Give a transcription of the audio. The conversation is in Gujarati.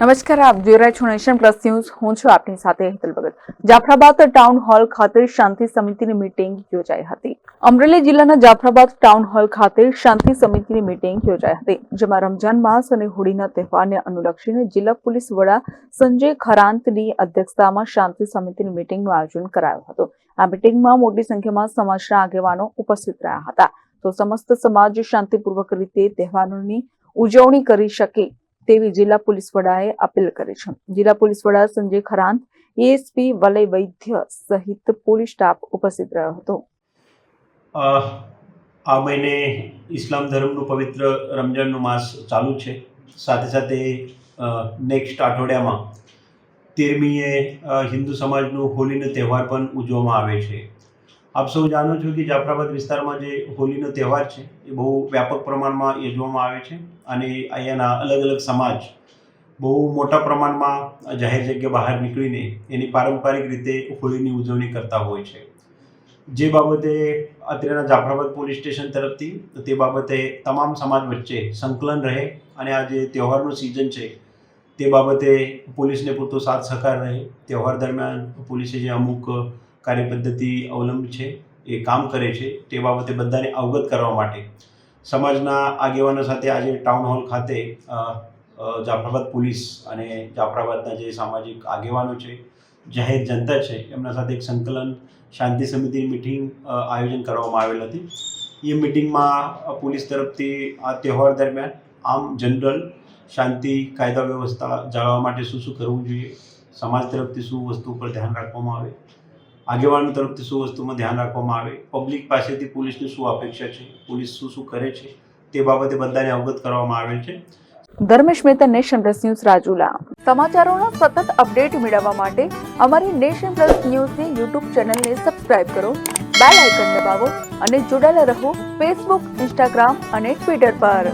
નમસ્કાર, આપ જોઈ રહ્યા છો નેશન પ્લસ ન્યૂઝ. હું છું આપની સાથે હેતલ ભગત. જાફરાબાદ ટાઉન હોલ ખાતે શાંતિ સમિતિની મીટિંગ યોજાઈ હતી. અમરેલી જિલ્લાના જાફરાબાદ ટાઉન હોલ ખાતે શાંતિ સમિતિની મીટિંગ યોજાઈ હતી, જેમાં રમજાન માસ અને હોળીના તહેવારને અનુલક્ષીને જિલ્લા પોલીસ વડા સંજય ખરાંતની અધ્યક્ષતામાં શાંતિ સમિતિની મીટિંગનું આયોજન કરાયું હતું. આ મીટિંગમાં મોટી સંખ્યામાં સમાજના આગેવાનો ઉપસ્થિત રહ્યા હતા. તો સમસ્ત સમાજ શાંતિપૂર્વક રીતે તહેવારોની ઉજવણી કરી શકે તેવી જિલ્લા પોલીસ વડાએ અપીલ કરી છે. જિલ્લા પોલીસ વડા સંજય ખરાંત, એએસપી વલય વૈદ્ય સહિત પોલીસ સ્ટાફ ઉપસ્થિત રહ્યો હતો. આ મહિને ઇસ્લામ ધર્મનું પવિત્ર રમજાનનો માસ ચાલુ છે. સાથે સાથે નેક્સ્ટ અઠવાડિયામાં તેરમીએ હિન્દુ સમાજનું હોલીનો તહેવાર પણ ઉજવવામાં આવે છે. આપ સૌ જાણો છો કે જાફરાબાદ વિસ્તારમાં જે હોલીનો તહેવાર છે, એ બહુ વ્યાપક પ્રમાણમાં યોજવામાં આવે છે અને અહીંયાના અલગ અલગ સમાજ બહુ મોટા પ્રમાણમાં જાહેર જગ્યા બહાર નીકળીને એની પારંપરિક રીતે હોળીની ઉજવણી કરતા હોય છે. જે બાબતે અત્રેના જાફરાબાદ પોલીસ સ્ટેશન તરફથી, તે બાબતે તમામ સમાજ વચ્ચે સંકલન રહે અને આ જે તહેવારનું સિઝન છે, તે બાબતે પોલીસને પૂરતો સાથ સહકાર રહે. તહેવાર દરમિયાન પોલીસે જે અમુક કાર્યપદ્ધતિ અવલંબ છે, એ કામ કરે છે, તે બાબતે બધાને અવગત કરવા માટે. સમાજના આગેવાનો સાથે આજે ટાઉન હોલ ખાતે જાફરાબાદ પોલીસ અને જાફરાબાદના જે સામાજિક આગેવાનો છે, જાહેર જનતા છે, એમના સાથે એક સંકલન શાંતિ સમિતિની મિટિંગ આયોજન કરવામાં આવેલ હતી. એ મિટિંગમાં પોલીસ તરફથી આ તહેવાર દરમિયાન આમ જનરલ શાંતિ કાયદા વ્યવસ્થા જાળવવા માટે શું શું કરવું જોઈએ, સમાજ તરફથી શું વસ્તુ પર ધ્યાન રાખવામાં આવે આગેવાનો તરફથી શું વસ્તુમાં ધ્યાન રાખવામાં આવે? પબ્લિક પાસેથી પોલીસની શું અપેક્ષા છે? પોલીસ શું શું કરે છે? તે બાબતે બધાને અવગત કરવામાં આવે છે. Dharmesh Mehta, nation plus news, Rajula. સમાચારોના સતત અપડેટ મેળવવા માટે અમારી નેશન પ્લસ ન્યૂઝની યુટ્યુબ ચેનલને સબસ્ક્રાઇબ કરો, બેલ આઇકન દબાવો અને જોડાયેલા રહો ફેસબુક ઇન્સ્ટાગ્રામ અને ટ્વિટર પર.